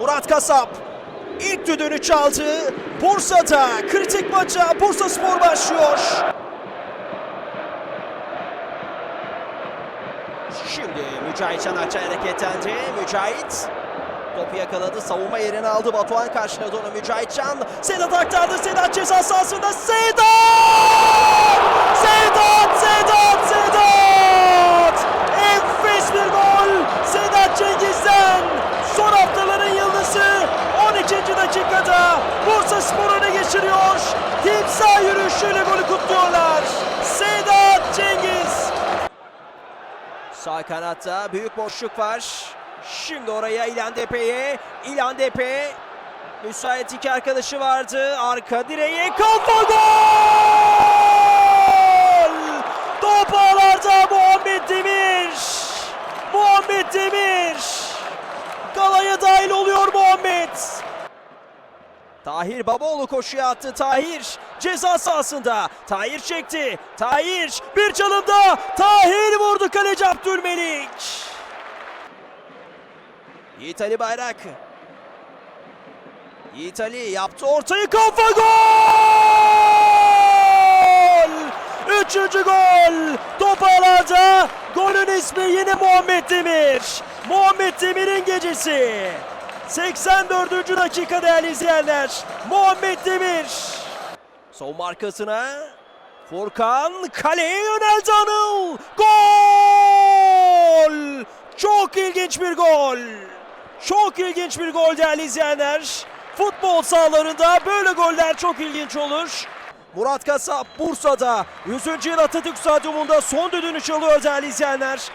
Murat Kasap ilk düdüğünü çaldı. Bursa'da kritik maça Bursa Spor başlıyor. Şimdi Mücahit Çanakçı hareketlendi. Mücahit topu yakaladı. Savunma yerini aldı. Batuhan karşıladı onu. Mücahit Can. Sedat aktardı. Sedat ceza sahasında. Sedat! Sedat! Sedat! Sedat! Enfes bir gol. Sedat Cengiz'den. Son haftaların yıldızı 12. dakikada Bursa Spor öne geçiriyor. Timsah yürüyüşüyle golü kutluyorlar. Sedat Cengiz. Sağ kanatta büyük boşluk var. Şimdi oraya İlhan Depe'ye. İlhan Depe müsait iki arkadaşı vardı. Arka direğe kafa gol! Top ağlarda Muhammed Demir. Muhammed Demir. Galaya dahil oluyor Muhammed. Tahir Babaoğlu koşuya attı. Tahir ceza sahasında. Tahir çekti. Tahir bir çalımda. Tahir vurdu kaleci Abdülmelik. Yiğit Ali Bayrak. Yiğit Ali yaptı ortayı kafa gol! Üçüncü gol! Top ağlarda. Golün ismi yine Muhammed Demir. Muhammed Demir'in gecesi. 84. dakika değerli izleyenler. Muhammed Demir. Son arkasına Furkan kaleye yöneldi Anıl. Gol! Çok ilginç bir gol. Çok ilginç bir gol değerli izleyenler. Futbol sahalarında böyle goller çok ilginç olur. Murat Kasap Bursa'da 100. yıl Atatürk Stadyumunda son düdüğünü çalıyor değerli izleyenler.